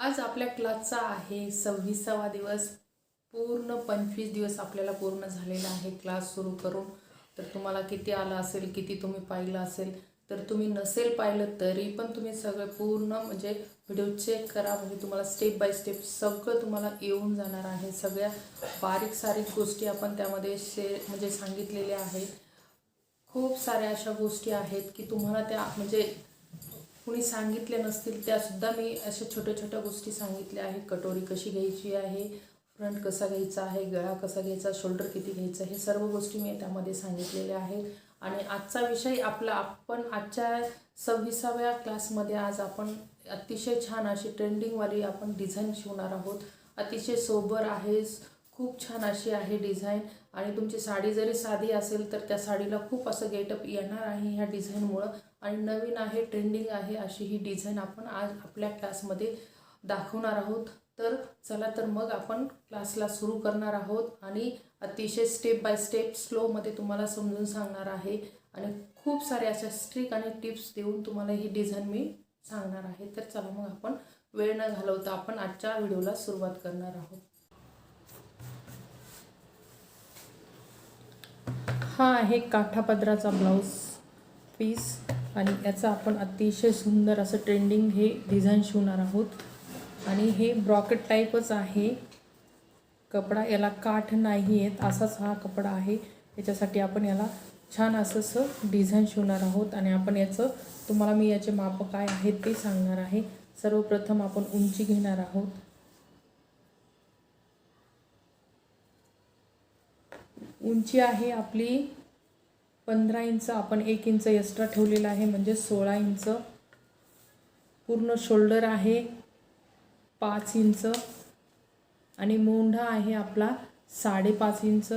आज आपल्या क्लासचा आहे सव्वीसावा दिवस. पूर्ण पंचवीस दिवस आपल्याला पूर्ण झालेला आहे. क्लास सुरू करून तर तुम्हाला किती आला असेल किती तुम्ही पाहिलं असेल तर तुम्ही नसेल पाहिलं तरी पण तुम्ही सगळं पूर्ण म्हणजे व्हिडिओ चेक करा. म्हणजे तुम्हाला स्टेप बाय स्टेप सगळं तुम्हाला येऊन जाणार आहे. सगळ्या बारीक सारीक गोष्टी आपण त्यामध्ये शे म्हणजे सांगितलेल्या आहेत. खूप साऱ्या अशा गोष्टी आहेत की तुम्हाला त्या म्हणजे कुणी सांगितले नसतील त्यासुद्धा मी अशा छोट्या छोट्या गोष्टी सांगितल्या आहेत. कटोरी कशी घ्यायची आहे फ्रंट कसा घ्यायचा आहे गळा कसा घ्यायचा शोल्डर किती घ्यायचं हे सर्व गोष्टी मी त्यामध्ये सांगितलेल्या आहेत. आणि आजचा विषय आपला आपण आजच्या सव्वीसाव्या क्लासमध्ये आज आपण अतिशय छान अशी ट्रेंडिंगवाली आपण डिझाईन शिवणार आहोत. अतिशय सोबर आहे खूप छान अशी आहे डिझाईन. आणि तुमची साडी जरी साधी असेल तर त्या साडीला खूप असं गेटअप येणार आहे ह्या डिझाईनमुळं. आणि नवीन आहे ट्रेंडिंग आहे अशी ही डिझाईन आपण आज आपल्या क्लासमध्ये दाखवणार आहोत. तर चला तर मग आपण क्लासला सुरू करणार आहोत आणि अतिशय स्टेप बाय स्टेप स्लोमध्ये तुम्हाला समजून सांगणार आहे. आणि खूप साऱ्या अशा स्ट्रिक आणि टिप्स देऊन तुम्हाला ही डिझाईन मी सांगणार आहे. तर चला मग आपण वेळ न घालवता आपण आजच्या व्हिडिओला सुरुवात करणार आहोत. हा आहे काठापदराचा ब्लाऊज पीस आणि याचं आपण अतिशय सुंदर असं ट्रेंडिंग हे डिझाईन शिवणार आहोत. आणि हे ब्रॉकेट टाईपच आहे. कपडा याला काठ नाही आहेत असाच हा कपडा आहे. याच्यासाठी आपण याला छान असं असं डिझाईन शिवणार आहोत. आणि आपण याचं तुम्हाला मी याचे माप काय आहेत ते सांगणार आहे. सर्वप्रथम आपण उंची घेणार आहोत. उंची आहे आपली पंधरा इंच आपण एक इंच एक्स्ट्रा ठेवलेला आहे म्हणजे सोळा इंच. पूर्ण शोल्डर आहे पाच इंच. आणि मोंढा आहे आपला साडेपाच इंच.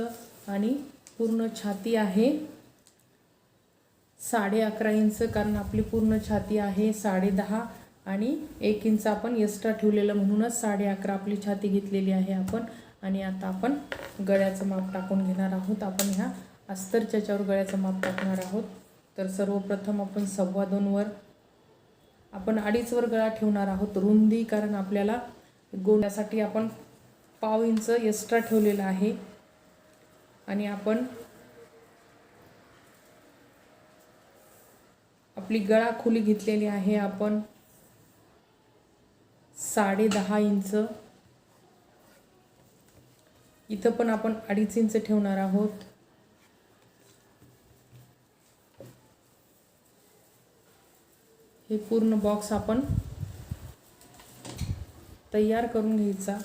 आणि पूर्ण छाती आहे साडे अकरा इंच कारण आपली पूर्ण छाती आहे साडे दहा. आणि एक इंच आपण एक्स्ट्रा ठेवलेलं म्हणूनच साडे अकरा आपली छाती घेतलेली आहे आपण. आणि आता आपण गळ्याचं माप टाकून घेणार आहोत. आपण ह्या अस्तरच्या याच्यावर गळ्याचं माप टाकणार आहोत. तर सर्वप्रथम आपण सव्वा दोनवर आपण अडीचवर गळा ठेवणार आहोत. रुंदी कारण आपल्याला गोंड्यासाठी आपण पाव इंच एक्स्ट्रा ठेवलेलं आहे. आणि आपण आपली गळा खोली घेतलेली आहे. आपण साडे दहा इंच. इथं पण आपण अडीच इंच ठेवणार आहोत. हे पूर्ण बॉक्स आपण तयार करून घ्यायचा.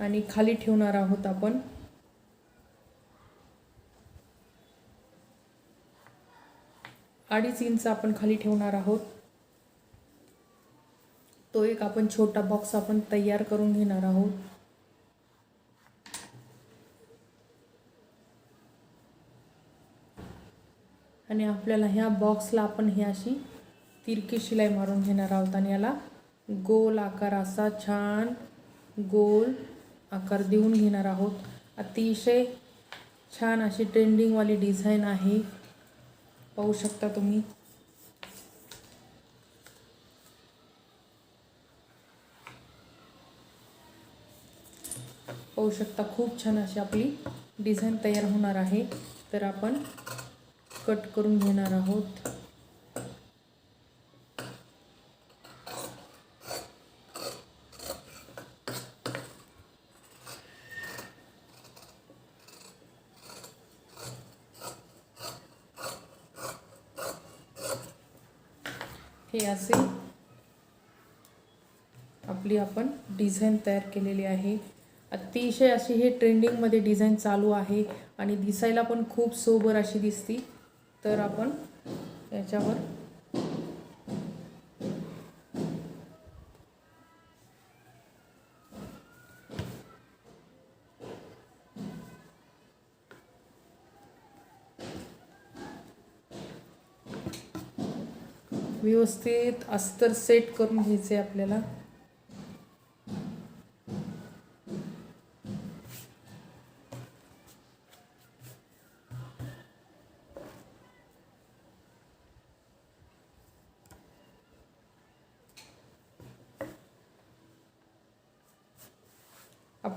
आणि खाली ठेवणार आहोत आपण. अडीच इंच आपण खाली ठेवणार आहोत. तो एक आपण छोटा बॉक्स आपण तयार करून घेणार आहोत. आणि आपल्याला ह्या बॉक्सला आपण ही अशी तिरकी शिलाई मारून घेणार आहोत आणि याला गोल आकार असा छान गोल आकार देऊन घेणार आहोत. अतिशय छान अशी ट्रेंडिंगवाली डिझाईन आहे. पाहू शकता तुम्ही. पाहू शकता खूप छान अशी आपली डिझाईन तयार होणार आहे. तर आपण कट करून घेणार आहोत. हे असे आपली आपण डिझाईन तयार केलेली आहे. अतिशय अशी हे ट्रेंडिंगमध्ये डिझाईन चालू आहे आणि दिसायला पण खूप सोबर अशी दिसती. तर आपण याच्यावर व्यवस्थित अस्तर सेट करून घ्यायचे आपल्याला.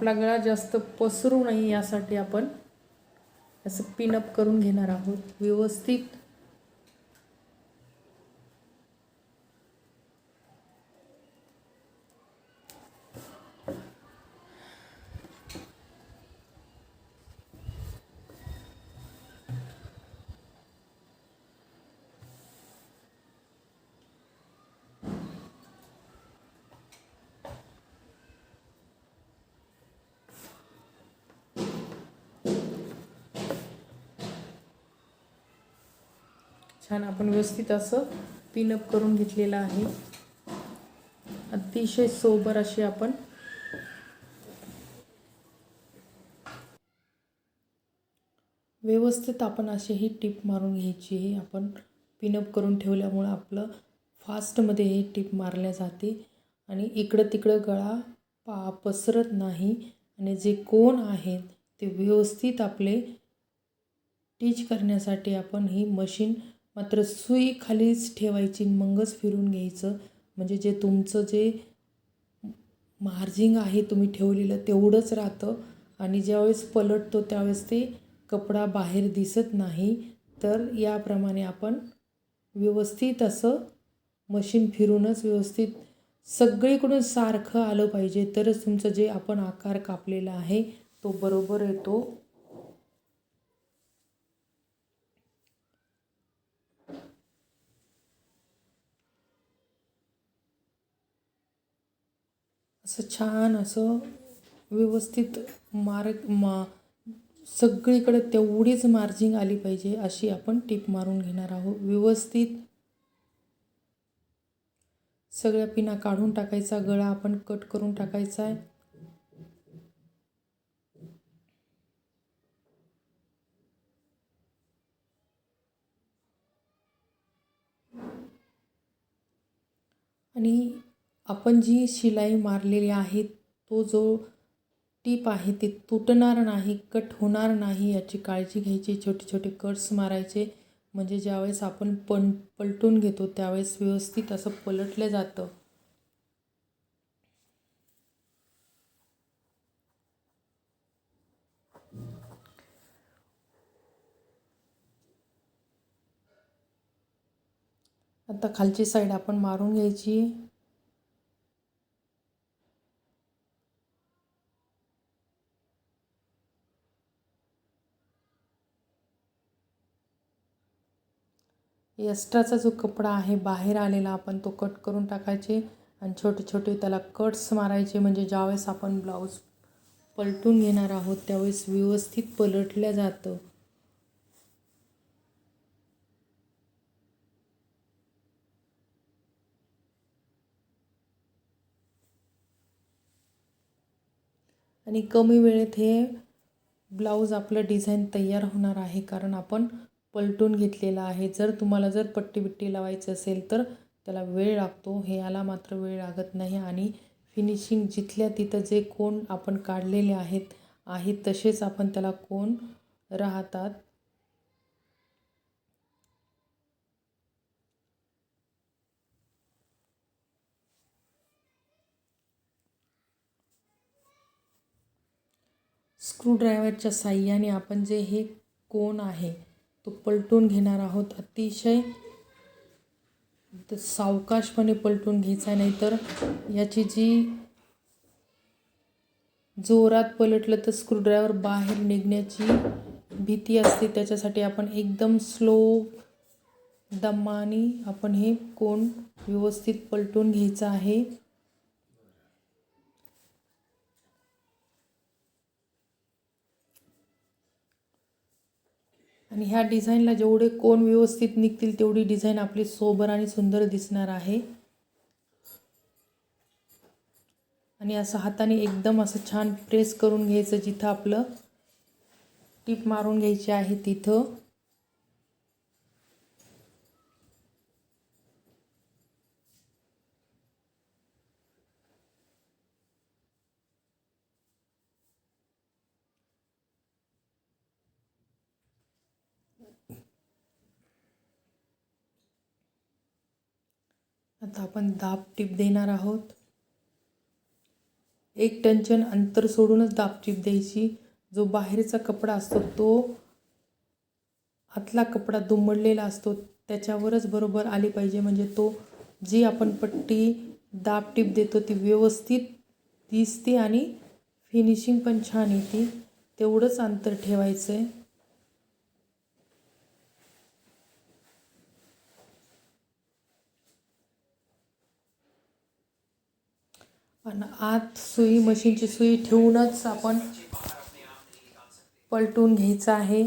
आपला गळा जास्त पसरू नये यासाठी आपण असं पिनअप करून घेणार आहोत. व्यवस्थित छान आपण व्यवस्थित असं पिनअप करून घेतलेलं आहे. अतिशय सोबर अशी आपण. व्यवस्थित आपण अशी ही टीप मारून घ्यायची ही आपण पिनअप करून ठेवल्यामुळं आपलं फास्टमध्ये हे टीप मारल्या जाते. आणि इकडं तिकडं गळा पा पसरत नाही. आणि जे कोण आहेत ते व्यवस्थित आपले टीच करण्यासाठी आपण ही मशीन मात्र सुई खालीच ठेवायची मगच फिरून घ्यायचं. म्हणजे जे तुमचं जे मार्जिंग आहे तुम्ही ठेवलेलं तेवढंच राहतं. आणि ज्यावेळेस पलटतो त्यावेळेस ते कपडा बाहेर दिसत नाही. तर याप्रमाणे आपण व्यवस्थित असं मशीन फिरूनच व्यवस्थित सगळीकडून सारखं आलं पाहिजे. तरच तुमचं जे आपण आकार कापलेला आहे तो बरोबर येतो. असं छान असं व्यवस्थित मार्ग मा सगळीकडे तेवढीच मार्जिंग आली पाहिजे अशी आपण टीप मारून घेणार आहोत. व्यवस्थित सगळ्या पिना काढून टाकायचा गळा आपण कट करून टाकायचा आहे. आणि आपण जी शिलाई मारलेली आहे तो जो टीप आहे ते तुटणार नाही कट होणार नाही याची काळजी घ्यायची. छोटे छोटे कट्स मारायचे म्हणजे ज्यावेळेस आपण पण पलटून घेतो त्यावेळेस व्यवस्थित असं पलटलं जातं. आता खालची साईड आपण मारून घ्यायची. एस्ट्राचा जो कपडा आहे बाहेर आलेला आपण तो कट करून टाकायचे आणि छोटे छोटे त्याला कट्स मारायचे. म्हणजे ज्यावेळेस आपण ब्लाऊज पलटून घेणार आहोत त्यावेळेस व्यवस्थित पलटल्या जातं. आणि कमी वेळेत हे ब्लाऊज आपलं डिझाईन तयार होणार आहे कारण आपण पलटून घेतलेला आहे. जर तुम्हाला जर पट्टी बिट्टी लावायची असेल तर त्याला वेळ लागतो. हे याला मात्र वेळ लागत नाही आणि फिनिशिंग जिथल्या तिथं जे कोण आपण काढलेले आहेत आहेत तसेच आपण त्याला कोण राहतात? स्क्रूड्रायव्हरच्या साह्याने आपण जे हे कोण आहे तो पलटून घेणार आहोत अतिशय. सावकाशपणे पलटून घ्यायचा नाही तर याची जी जोरात पलटलं तर स्क्रूड्रायव्हर बाहेर निघण्याची भीती असते. त्याच्यासाठी आपण एकदम स्लो दमाने आपण हे कोण व्यवस्थित पलटून घ्यायचं आहे. आणि ह्या डिझाईनला जेवढे कोण व्यवस्थित निघतील तेवढी डिझाईन आपली सोबर आणि सुंदर दिसणार आहे. आणि असं हाताने एकदम असं छान प्रेस करून घ्यायचं जिथं आपलं टीप मारून घ्यायची आहे तिथं. आता आपण दाब टीप देणार आहोत. एक टंचन अंतर सोडूनच दाबटीप द्यायची. जो बाहेरचा कपडा असतो तो आतला कपडा दुमडलेला असतो त्याच्यावरच बरोबर आली पाहिजे. म्हणजे तो जी आपण पट्टी दाबटीप देतो ती व्यवस्थित दिसते आणि फिनिशिंग पण छान येते. तेवढंच अंतर ठेवायचं आहे पण आत सुई मशीनची सुई ठेवूनच आपण पलटून घ्यायचं आहे.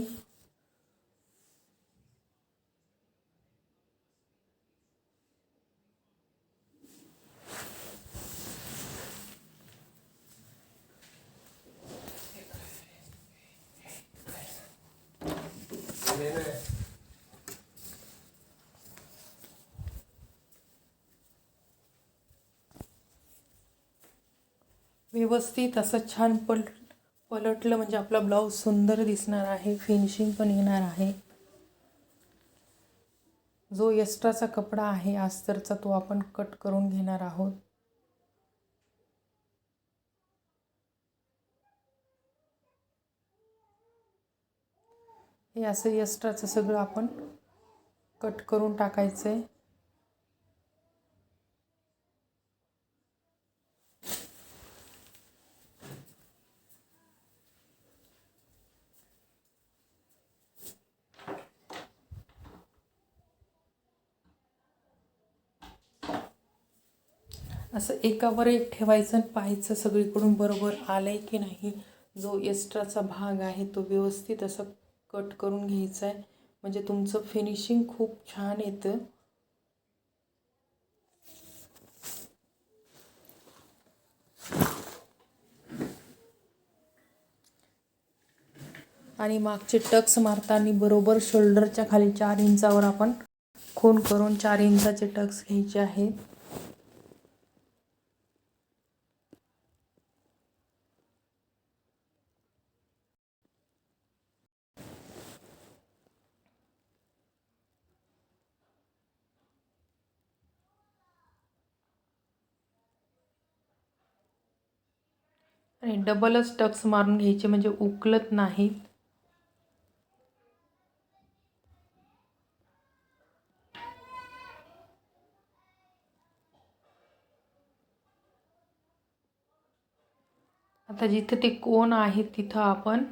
व्यवस्थित असं छान पल पलटलं म्हणजे आपला ब्लाऊज सुंदर दिसणार आहे फिनिशिंग पण येणार आहे. जो एस्ट्राचा कपडा आहे आस्तरचा तो आपण कट करून घेणार आहोत. हे असं एक्स्ट्राचं सगळं आपण कट करून टाकायचं आहे असं एकावर एक ठेवायचं आणि पाहायचं सगळीकडून बरोबर आलं आहे की नाही. जो एक्स्ट्राचा भाग आहे तो व्यवस्थित असं कट करून घ्यायचा आहे. म्हणजे तुमचं फिनिशिंग खूप छान येतं. आणि मागचे टक्स मारताना बरोबर शोल्डरच्या खाली चार इंचावर आपण खून करून चार इंचाचे टक्स घ्यायचे आहेत. आणि डबलच टक्स मारून घ्यायचे म्हणजे उकलत नाहीत. आता जिथे ते कोण आहेत तिथं आपण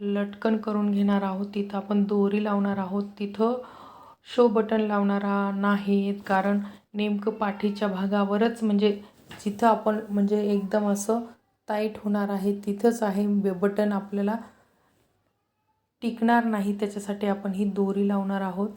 लटकन करून घेणार आहोत. तिथं आपण दोरी लावणार आहोत. तिथं शो बटन लावणारा नाहीत कारण नेमकं पाठीच्या भागावरच म्हणजे जिथं आपण म्हणजे एकदम असं टाईट होणार आहे तिथंच आहे बटन आपल्याला टिकणार नाही त्याच्यासाठी आपण ही दोरी लावणार आहोत.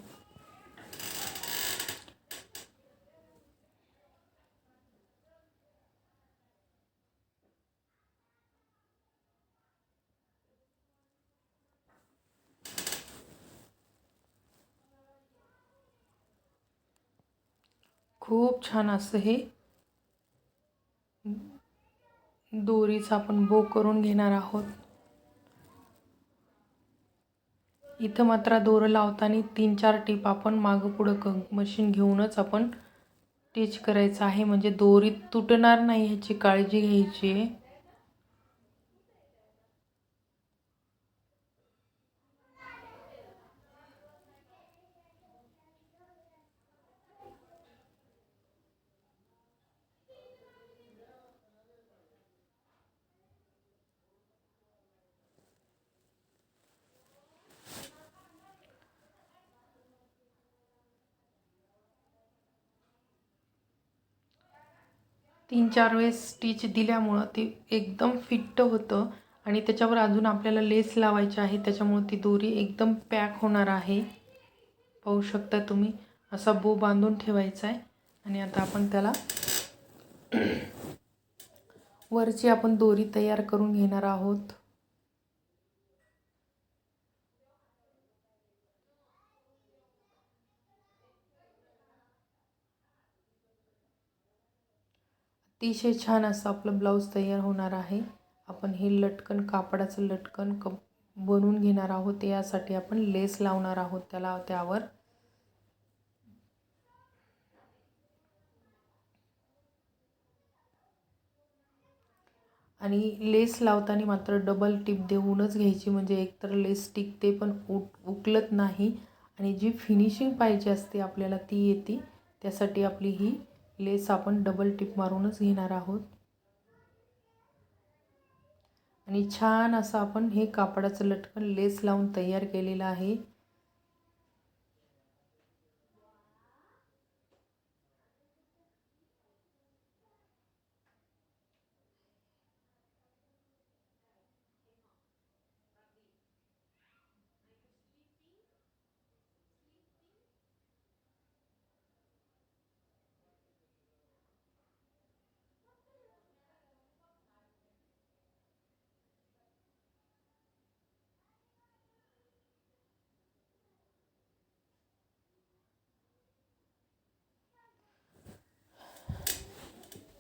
खूप छान असं हे दोरीचा आपण बो करून घेणार आहोत. इथं मात्र दोरं लावताना तीन चार टीप आपण मागं पुढं क मशीन घेऊनच आपण टीच करायचं आहे. म्हणजे दोरी तुटणार नाही ह्याची काळजी घ्यायची आहे. तीन चार वेळेस स्टिच दिल्यामुळं ते एकदम फिट्ट होतं आणि त्याच्यावर अजून आपल्याला लेस लावायची आहे. त्याच्यामुळं ती दोरी एकदम पॅक होणार आहे. पाहू शकता तुम्ही असा बो बांधून ठेवायचा आहे. आणि आता आपण त्याला वरची आपण दोरी तयार करून घेणार आहोत. अतिशय छान असं आपलं ब्लाऊज तयार होणार आहे. आपण हे लटकन कापडाचं लटकन क बनवून घेणार आहोत. यासाठी आपण लेस लावणार आहोत त्याला त्यावर. आणि लेस लावताना मात्र डबल टिप देऊनच घ्यायची. म्हणजे एकतर लेस टिकते पण उक उकलत नाही. आणि जी फिनिशिंग पाहिजे असते आपल्याला ती येते. त्यासाठी आपली ही लेस आपण डबल टिप मारूनच घेणार आहोत. आणि छान असं आपण हे कापडाचं लटकन लेस लावून तयार केलेलं आहे.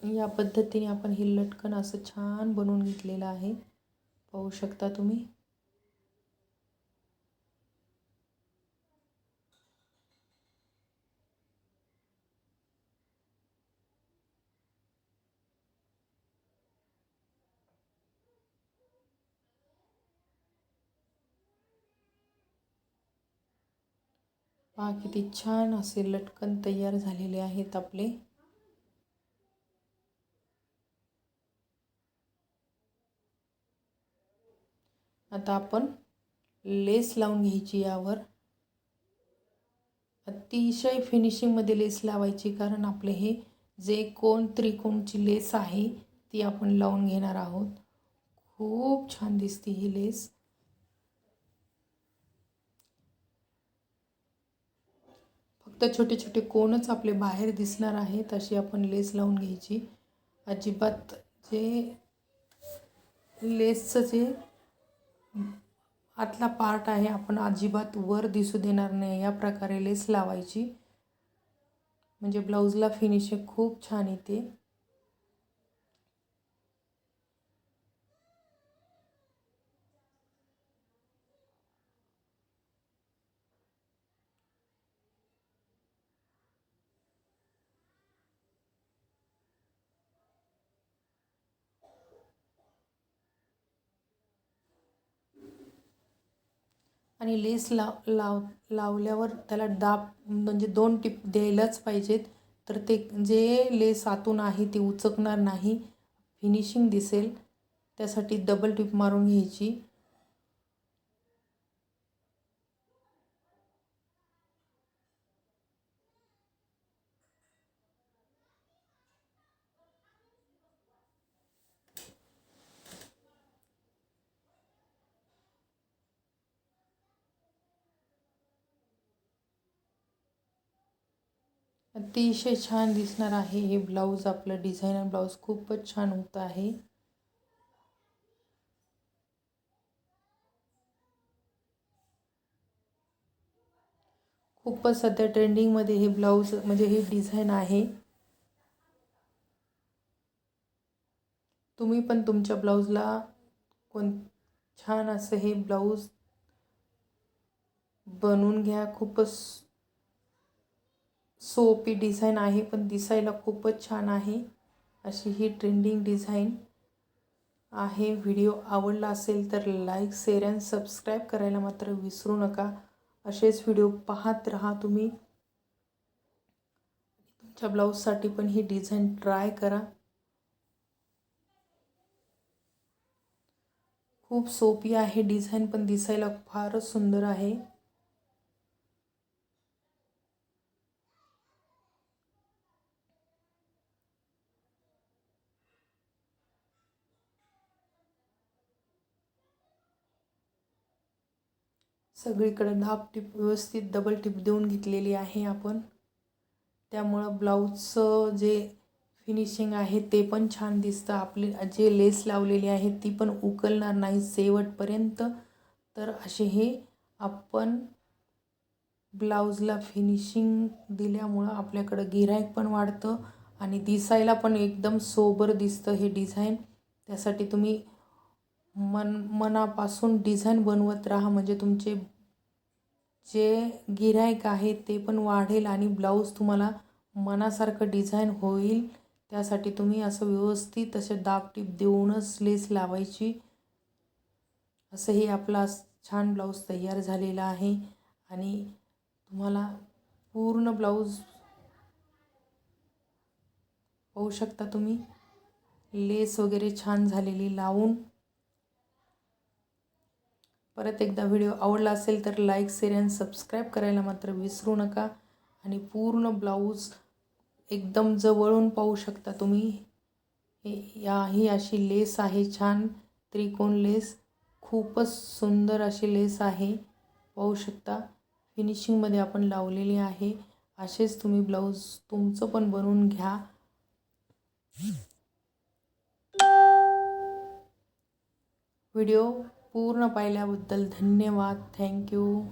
या पद्धतीने आपण हे लटकन असं छान बनवून घेतलेलं आहे. पाहू शकता तुम्ही. पहा किती छान असे लटकन तयार झालेले आहेत आपले. आता आपण लेस लावून घ्यायची यावर. अतिशय फिनिशिंगमध्ये लेस लावायची कारण आपले हे जे कोण त्रिकोणची लेस आहे ती आपण लावून घेणार आहोत. खूप छान दिसते ही लेस. फक्त छोटे छोटे कोणच आपले बाहेर दिसणार आहेत अशी आपण लेस लावून घ्यायची. अजिबात जे लेसचं जे आतला पार्ट आहे आपण अजिबात वर दिसू देणार नाही. या प्रकारे लेस लावायची. म्हणजे ब्लाऊजला फिनिशिंग खूप छान येते. आणि लेस लाव लाव लावल्यावर त्याला दाब म्हणजे दोन टिप द्यायलाच पाहिजेत. तर ते जे लेस आतून आहे ते उचकणार नाही. फिनिशिंग दिसेल. त्यासाठी डबल टिप मारून घ्यायची. अतिशय छान दिसणार आहे. हे ब्लाऊज आपलं डिझायनर ब्लाऊज खूपच छान होत आहे. खूपच सध्या ट्रेंडिंगमध्ये हे ब्लाऊज म्हणजे हे डिझाईन आहे. तुम्ही पण तुमच्या ब्लाऊजला कोण छान असं हे ब्लाऊज बनवून घ्या. खूपच सोपी डिझाईन आहे पण दिसायला खूपच छान आहे. अशी ही ट्रेंडिंग डिझाईन आहे. व्हिडिओ आवडला असेल तर लाईक शेअर अँड सबस्क्राईब करायला मात्र विसरू नका. असेच व्हिडिओ पाहत राहा तुम्ही. तुमच्या ब्लाऊजसाठी पण ही डिझाईन ट्राय करा. खूप सोपी आहे. डिझाईन पण दिसायला फारच सुंदर आहे. सगळीकडं धाप टिप व्यवस्थित डबल टिप देऊन घेतलेली आहे आपण. त्यामुळं ब्लाऊजचं जे फिनिशिंग आहे ते पण छान दिसतं. आपले जे लेस लावलेली आहे ती पण उकलणार नाही शेवटपर्यंत. तर असे हे आपण ब्लाऊजला फिनिशिंग दिल्यामुळं आपल्याकडं गिरायक पण वाढतं आणि दिसायला पण एकदम सोबर दिसतं हे डिझाईन त्यासाठी तुम्ही मन मनापासून डिझाईन बनवत राहा. म्हणजे तुमचे जे गिरायक आहे ते पण वाढेल आणि ब्लाऊज तुम्हाला मनासारखं डिझाईन होईल. त्यासाठी तुम्ही असं व्यवस्थित असे दाब टीप देऊनच लेस लावायची. असंही आपला छान ब्लाऊज तयार झालेला आहे आणि तुम्हाला पूर्ण ब्लाऊज पाहू शकता तुम्ही. लेस वगैरे छान झालेली लावून परत एकदा व्हिडिओ आवडला असेल तर लाईक शेअर अँड सबस्क्राईब करायला मात्र विसरू नका. आणि पूर्ण ब्लाऊज एकदम जवळून पाहू शकता तुम्ही. हे या ही अशी लेस आहे छान त्रिकोण लेस. खूपच सुंदर अशी लेस आहे. पाहू शकता फिनिशिंगमध्ये आपण लावलेली आहे. असेच तुम्ही ब्लाऊज तुमचं पण बनवून घ्या. व्हिडिओ पूर्ण पाहिल्याबद्दल धन्यवाद. थँक्यू.